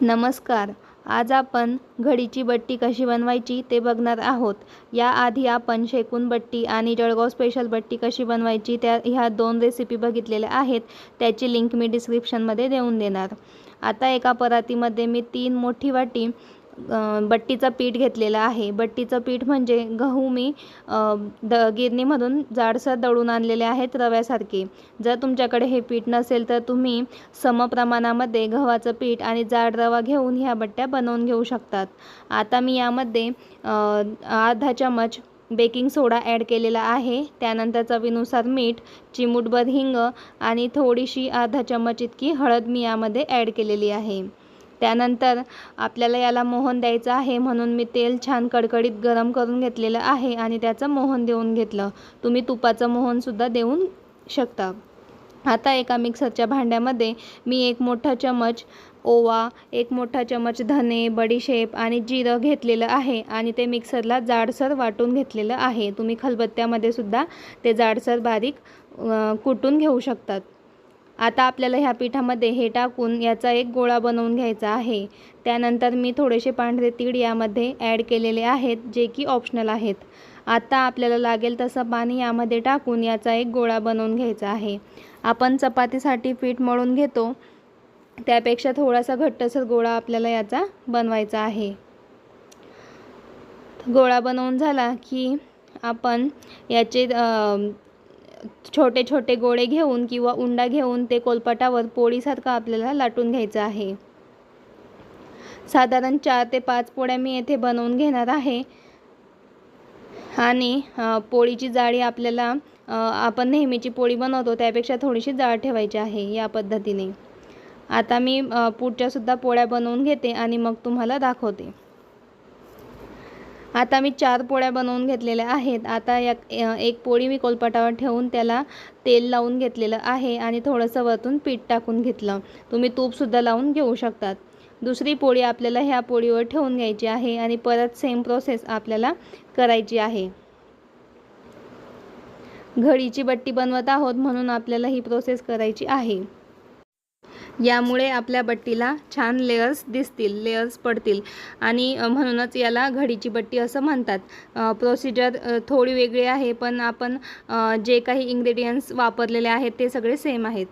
नमस्कार. आज आपण घडीची बट्टी कशी बनवायची ते बघणार आहोत. याआधी आपण शेकून बट्टी आणि जळगाव स्पेशल बट्टी कशी बनवायची त्या ह्या दोन रेसिपी बघितलेल्या आहेत. त्याची लिंक मी डिस्क्रिप्शनमध्ये देऊन देणार. आता एका परातीमध्ये मी तीन मोठी वाटी बट्टीचं पीठ घेतलेलं आहे. बट्टीचं पीठ म्हणजे गहू मी द गिरणीमधून जाडसर दळून आणलेले आहेत रव्यासारखे. जर तुमच्याकडे हे पीठ नसेल तर तुम्ही समप्रमाणामध्ये गव्हाचं पीठ आणि जाड रवा घेऊन ह्या बट्ट्या बनवून घेऊ शकतात. आता मी यामध्ये अर्धा चमच बेकिंग सोडा ॲड केलेला आहे. त्यानंतर चवीनुसार मीठ चिमूटभर हिंग आणि थोडीशी अर्धा चमच इतकी हळद मी यामध्ये ॲड केलेली आहे. त्यानंतर आपल्याला याला मोहन द्यायचं आहे म्हणून मी तेल छान कडकडीत गरम करून घेतलेलं आहे आणि त्याचं मोहन देऊन घेतलं. तुम्ही तुपाचं मोहनसुद्धा देऊन शकता. आता एका मिक्सरच्या भांड्यामध्ये मी एक मोठा चमच ओवा एक मोठा चमच धने बडीशेप आणि जिरं घेतलेलं आहे आणि ते मिक्सरला जाडसर वाटून घेतलेलं आहे. तुम्ही खलबत्त्यामध्ये सुद्धा ते जाडसर बारीक कुटून घेऊ शकतात. आता आपल्याला ह्या पिठामध्ये हे टाकून याचा एक गोळा बनवून घ्यायचा आहे. त्यानंतर मी थोडेसे पांढरे तीळ यामध्ये ॲड केलेले आहेत जे की ऑप्शनल आहेत. आता आपल्याला लागेल तसं पाणी यामध्ये टाकून याचा एक गोळा बनवून घ्यायचा आहे. आपण चपातीसाठी पीठ मळून घेतो. त्यापेक्षा थोडासा घट्टसर गोळा आपल्याला याचा बनवायचा आहे. गोळा बनवून झाला की आपण याचे छोटे छोटे गोळे घेऊन किंवा उंडा घेऊन ते कोलपाटावर पोळीसारखं आपल्याला लाटून घ्यायचं आहे. साधारण चार ते पाच पोळ्या मी येथे बनवून घेणार आहे. आणि पोळीची जाळी आपल्याला आपण नेहमीची पोळी बनवतो त्यापेक्षा थोडीशी जाळ ठेवायची आहे या पद्धतीने. आता मी पुढच्यासुद्धा पोळ्या बनवून घेते आणि मग तुम्हाला दाखवते. आता मी चार पोळ्या बनवून घेतलेल्या आहेत. आता या एक पोळी मी कोलपाटावर ठेवून त्याला तेल लावून घेतलेलं आहे आणि थोडंसं वरतून पीठ टाकून घेतलं. तुम्ही तूपसुद्धा लावून घेऊ शकतात. दुसरी पोळी आपल्याला ह्या पोळीवर ठेवून घ्यायची आहे आणि परत सेम प्रोसेस आपल्याला करायची आहे. घडीची बट्टी बनवत आहोत म्हणून आपल्याला ही प्रोसेस करायची आहे. यामुळे आपल्या बट्टीला छान लेअर्स दिसतील लेअर्स पडतील. आणि म्हणूनच याला घडीची बट्टी असं म्हणतात. प्रोसिजर थोडी वेगळी आहे पण आपण जे काही इंग्रेडियंट्स वापरलेले आहेत ते सगळे सेम आहेत.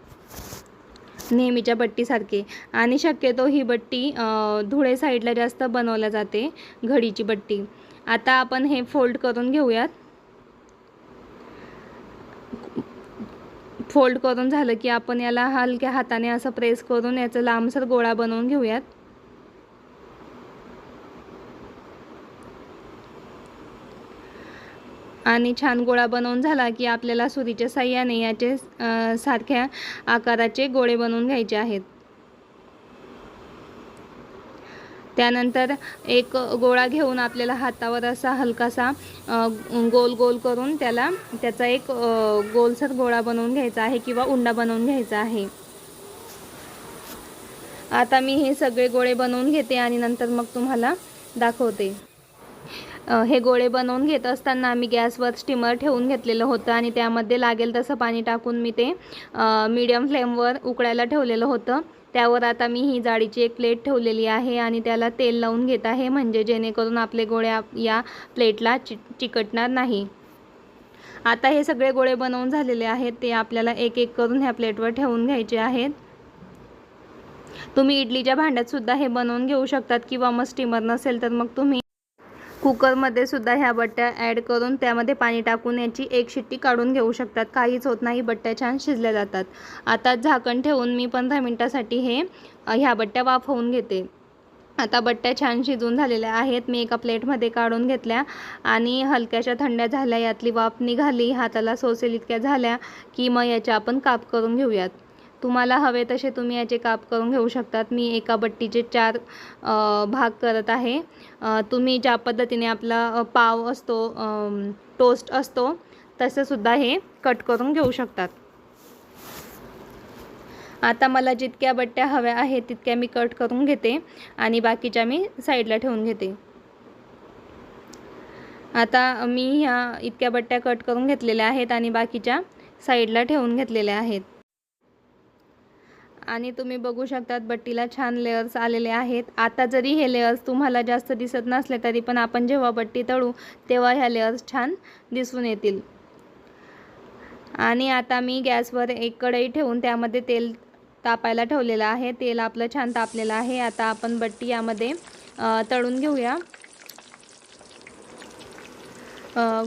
नेहमीच्या बट्टीसारखे. आणि शक्यतो ही बट्टी धुळे साईडला जास्त बनवल्या जाते घडीची बट्टी. आता आपण हे फोल्ड करून घेऊयात. फोल्ड करून झालं की आपण याला हलक्या हाताने असं प्रेस करून याचा लांबसर गोळा बनवून घेऊयात. आणि छान गोळा बनवून झाला की आपल्याला सुरीच्या साह्याने याचे सारख्या आकाराचे गोळे बनवून घ्यायचे आहेत. त्यानंतर एक गोळा घेऊन आपल्याला हातावर असा हलकासा गोल गोल करून त्याला त्याचा एक गोलसर गोळा बनवून घ्यायचा आहे किंवा उंडा बनवून घ्यायचा आहे. आता मी हे सगळे गोळे बनवून घेते आणि नंतर मग तुम्हाला दाखवते. हे गोळे बनवून घेत असताना आम्ही गॅसवर स्टीमर ठेवून घेतलेलं होतं आणि त्यामध्ये लागेल तसं पाणी टाकून मी ते मीडियम फ्लेमवर उकळायला ठेवलेलं होतं. त्यावर आता मी ही जाळीची एक प्लेट ठेवलेली आहे आणि त्याला तेल लावून घेत आहे म्हणजे जेणेकरून आपले गोळ्या या प्लेटला चि चिकटणार नाही. आता हे सगळे गोळे बनवून झालेले आहेत ते आपल्याला एक एक करून ह्या प्लेटवर ठेवून घ्यायचे आहेत. तुम्ही इडलीच्या भांड्यात सुद्धा हे बनवून घेऊ शकतात किंवा मग स्टीमर नसेल तर मग तुम्ही कुकरमध्ये सुद्धा ह्या बट्ट्या ॲड करून त्यामध्ये पाणी टाकून याची एक शिट्टी काढून घेऊ शकतात. काहीच होत नाही बट्ट्या छान शिजल्या जातात. आता झाकण ठेवून मी पंधरा मिनटासाठी हे ह्या बट्ट्या वाफवून घेते. आता बट्ट्या छान शिजून झालेल्या आहेत. मी एका प्लेटमध्ये काढून घेतल्या आणि हलक्याशा थंड्या झाल्या. यातली वाफ निघाली हाताला सोसेल इतक्या झाल्या की मग याच्या आपण काप करून घेऊयात. तुम्हाला हवे तसे तुम्ही याचे काप करून घेऊ शकतात. मी एका बट्टीचे चार भाग करत आहे. तुम्ही ज्या पद्धतीने आपला पाव असतो टोस्ट असतो तसंसुद्धा हे कट करून घेऊ शकतात. आता मला जितक्या बट्ट्या हव्या आहेत तितक्या मी कट करून घेते आणि बाकीच्या मी साईडला ठेवून घेते. आता मी ह्या इतक्या बट्ट्या कट करून घेतलेल्या आहेत आणि बाकीच्या साईडला ठेवून घेतलेल्या आहेत. आणि तुम्ही बघू शकतात बट्टीला छान लेअर्स आलेले आहेत. आता जरी हे लेअर्स तुम्हाला जास्त दिसत नसले तरी पण आपण जेव्हा बट्टी तळू तेव्हा ह्या लेअर्स छान दिसून येतील. आणि आता मी गॅसवर एक कढई ठेवून त्यामध्ये तेल तापायला ठेवलेलं आहे. तेल आपलं छान तापलेलं आहे. आता आपण बट्टी यामध्ये तळून घेऊया.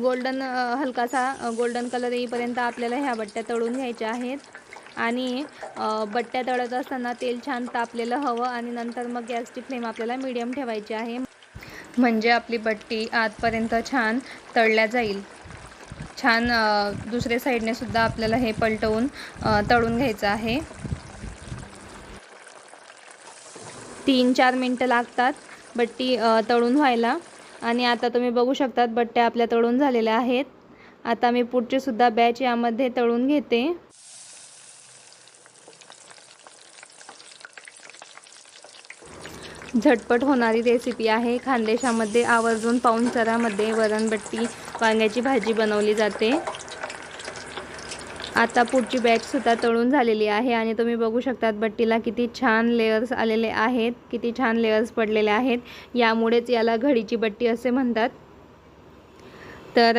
गोल्डन हलकासा गोल्डन कलर येईपर्यंत आपल्याला ह्या बट्ट्या तळून घ्यायच्या आहेत. आणि बट्ट्या तळत असताना तेल छान तापलेलं हवं आणि नंतर मग गॅसची फ्लेम आपल्याला मिडियम ठेवायची आहे. म्हणजे आपली बट्टी आतपर्यंत छान तळल्या जाईल. छान दुसऱ्या साईडने सुद्धा आपल्याला हे पलटवून तळून घ्यायचं आहे. तीन चार मिनटं लागतात बट्टी तळून व्हायला. आणि आता तुम्ही बघू शकतात बट्ट्या आपल्या तळून झालेल्या आहेत. आता मी पुढची सुद्धा बॅच यामध्ये तळून घेते. झटपट होणारी रेसिपी आहे. खानदेशामध्ये आवर्जून पाऊणचरामध्ये वरणबट्टी वांग्याची भाजी बनवली जाते. आता पुढची बॅचसुद्धा तळून झालेली आहे आणि तुम्ही बघू शकतात बट्टीला किती छान लेयर्स आलेले आहेत किती छान लेयर्स पडलेले आहेत. यामुळेच याला घडीची बट्टी असे म्हणतात. तर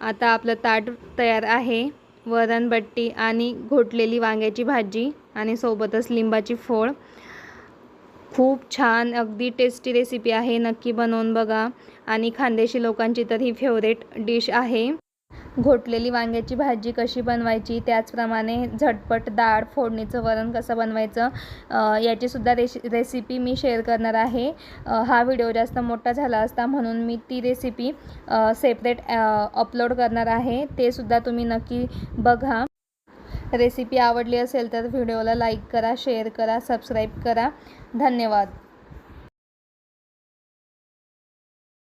आता आपलं ताट तयार आहे. वरण बट्टी आणि घोटलेली वांग्याची भाजी आणि सोबतच लिंबाची फोड. खूप छान अगदी टेस्टी रेसिपी आहे. नक्की बनवून बघा. आणि खानदेशी लोकांची तर ही फेवरेट डिश आहे. घोटलेली वांग्याची भाजी कशी बनवायची? त्याचप्रमाणे झटपट डाळ फोडणीचं वरण कसं बनवायचं? याचीसुद्धा रेशि रेसिपी मी शेअर करणार आहे. हा व्हिडिओ जास्त मोठा झाला असता म्हणून मी ती रेसिपी सेपरेट अपलोड करणार आहे. ते सुद्धा तुम्ही नक्की बघा. रेसिपी आवडली असेल तर व्हिडिओला लाईक करा शेअर करा सबस्क्राईब करा. धन्यवाद.